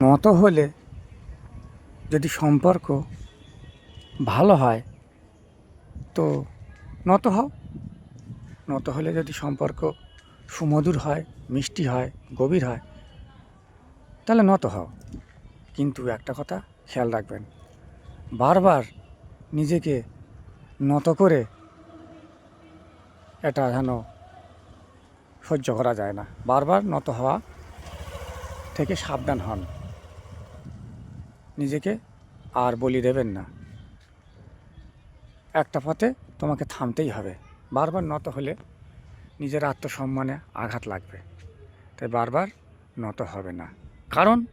নত হলে যদি সম্পর্ক ভালো হয়, তো নত হও। নত হলে যদি সম্পর্ক সুমধুর হয়, মিষ্টি হয়, গভীর হয়, তাহলে নত হও। কিন্তু একটা কথা খেয়াল রাখবেন, বারবার নিজেকে নত করে এটা যেন সহ্য করা যায় না। বারবার নত হওয়া থেকে সাবধান হন। নিজেকে আর বলি দেবেন না। একটা পথে তোমাকে থামতেই হবে। বারবার নত হলে নিজের আত্মসম্মানে আঘাত লাগবে। তাই বারবার নত হবে না। কারণ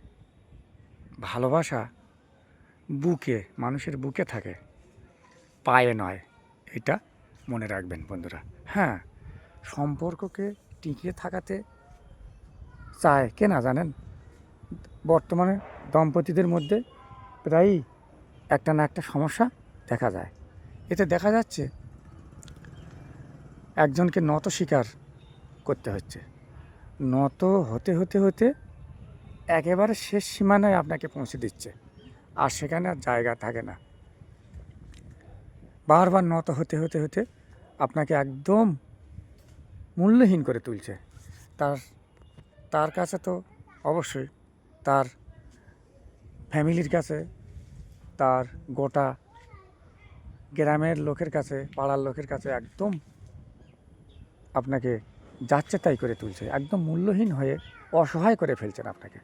ভালোবাসা বুকে, মানুষের বুকে থাকে। পায়ে নয়। এটা মনে রাখবেন বন্ধুরা। হ্যাঁ সম্পর্ককে টিকিয়ে থাকাতে চায় কে না জানেন? বর্তমানে দম্পতিদের মধ্যে প্রায়ই একটা না একটা সমস্যা দেখা যায়। এতে দেখা যাচ্ছে একজনকে নত শিকার করতে হচ্ছে। নত হতে হতে হতে একেবারে শেষ সীমানায় আপনাকে পৌঁছে দিচ্ছে। আর সেখানে আর জায়গা থাকে না। বারবার নত হতে হতে হতে আপনাকে একদম মূল্যহীন করে তুলছে। তার তার কাছে তো অবশ্যই তার ফ্যামিলির কাছে, তার গোটা গ্রামের লোকের কাছে, পাড়ার লোকের কাছে একদম আপনাকে যাচ্ছে তাই করে তুলছে। একদম মূল্যহীন হয়ে অসহায় করে ফেলছেন আপনাকে।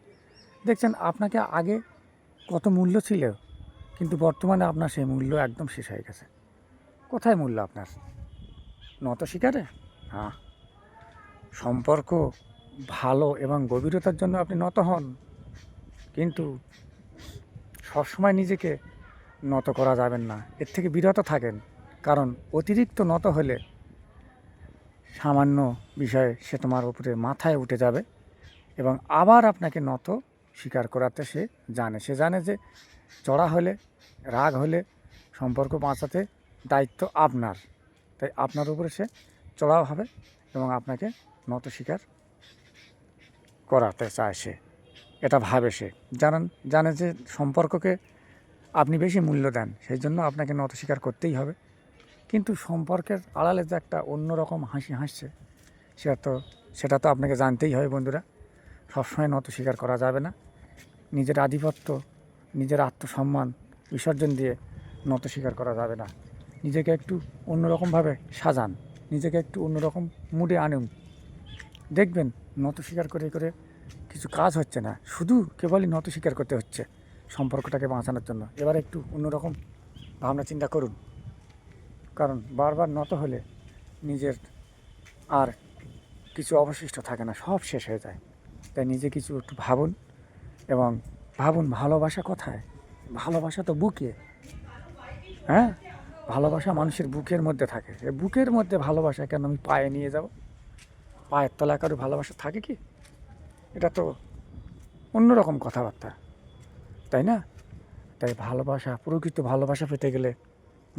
দেখছেন, আপনাকে আগে কত মূল্য ছিল, কিন্তু বর্তমানে আপনার সেই মূল্য একদম শেষ হয়ে গেছে। কোথায় মূল্য আপনার? নত শিকারে? হ্যাঁ। সম্পর্ক ভালো এবং গভীরতার জন্য আপনি নত হন। কিন্তু সবসময় নিজেকে নত করা যাবেন না। এর থেকে বিরত থাকেন। কারণ অতিরিক্ত নত হলে সামান্য বিষয়ে সে তোমার উপরে মাথায় উঠে যাবে এবং আবার আপনাকে নত স্বীকার করাতে সে জানে। সে জানে যে চড়া হলে, রাগ হলে সম্পর্ক বাঁচাতে দায়িত্ব আপনার। তাই আপনার উপরে সে চড়াও হবে এবং আপনাকে নত স্বীকার করাতে চায় সে। এটা ভাবে সে। জানান, জানে যে সম্পর্ককে আপনি বেশি মূল্য দেন সেই জন্য আপনাকে নত স্বীকার করতেই হবে। কিন্তু সম্পর্কের আড়ালে যে একটা অন্যরকম হাসি হাসছে, সেটা তো সেটা তো আপনাকে জানতেই হবে বন্ধুরা। সবসময় নত স্বীকার করা যাবে না। নিজের আধিপত্য, নিজের আত্মসম্মান বিসর্জন দিয়ে নত স্বীকার করা যাবে না। নিজেকে একটু অন্যরকমভাবে সাজান, নিজেকে একটু অন্যরকম মুডে আনুন। দেখবেন, নত স্বীকার করে করে কিছু কাজ হচ্ছে না। শুধু কেবলই নত স্বীকার করতে হচ্ছে সম্পর্কটাকে বাঁচানোর জন্য। এবার একটু অন্যরকম ভাবনা চিন্তা করুন। কারণ বারবার নত হলে নিজের আর কিছু অবশিষ্ট থাকে না, সব শেষ হয়ে যায়। তাই নিজে কিছু একটু ভাবুন এবং ভাবুন, ভালোবাসা কোথায়? ভালোবাসা তো বুকে। হ্যাঁ? ভালোবাসা মানুষের বুকের মধ্যে থাকে। বুকের মধ্যে ভালোবাসা কেন আমি পায়ে নিয়ে যাব? পায়ের তলায় কারও ভালোবাসা থাকে কি? এটা তো অন্যরকম কথাবার্তা, তাই না? তাই ভালোবাসা, প্রকৃত ভালোবাসা পেতে গেলে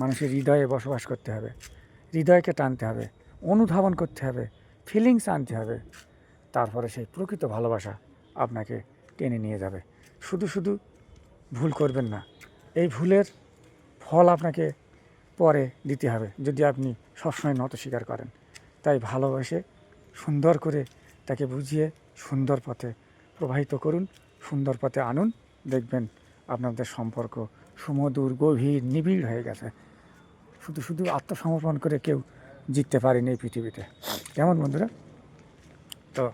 মানুষের হৃদয়ে বসবাস করতে হবে, হৃদয়কে টানতে হবে, অনুধাবন করতে হবে ফিলিংস আনতে হবে। তারপরে সেই প্রকৃত ভালোবাসা আপনাকে টেনে নিয়ে যাবে। শুধু শুধু ভুল করবেন না, এই ভুলের ফল আপনাকে পরে দিতে হবে, যদি আপনি সবসময় নত স্বীকার করেন। তাই ভালোবাসে সুন্দর করে তাকে বুঝিয়ে সুন্দর পথে প্রবাহিত করুন, সুন্দর পথে আনুন। দেখবেন আপনাদের সম্পর্ক সুমধুর, গভীর, নিবিড় হয়ে গেছে। শুধু শুধু আত্মসমর্পণ করে কেউ জিততে পারেনি এই পৃথিবীতে। কেমন বন্ধুরা? তো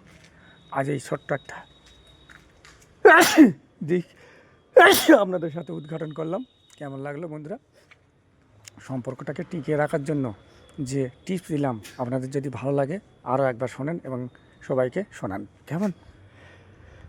আজ এই ছোট্ট একটা দিক আপনাদের সাথে উদ্ঘাটন করলাম। কেমন লাগল বন্ধুরা? সম্পর্কটাকে টিকিয়ে রাখার জন্য যে টিপস দিলাম, আপনাদের যদি ভালো লাগে, আরও একবার শোনেন এবং সবাইকে শোনান। কেমন?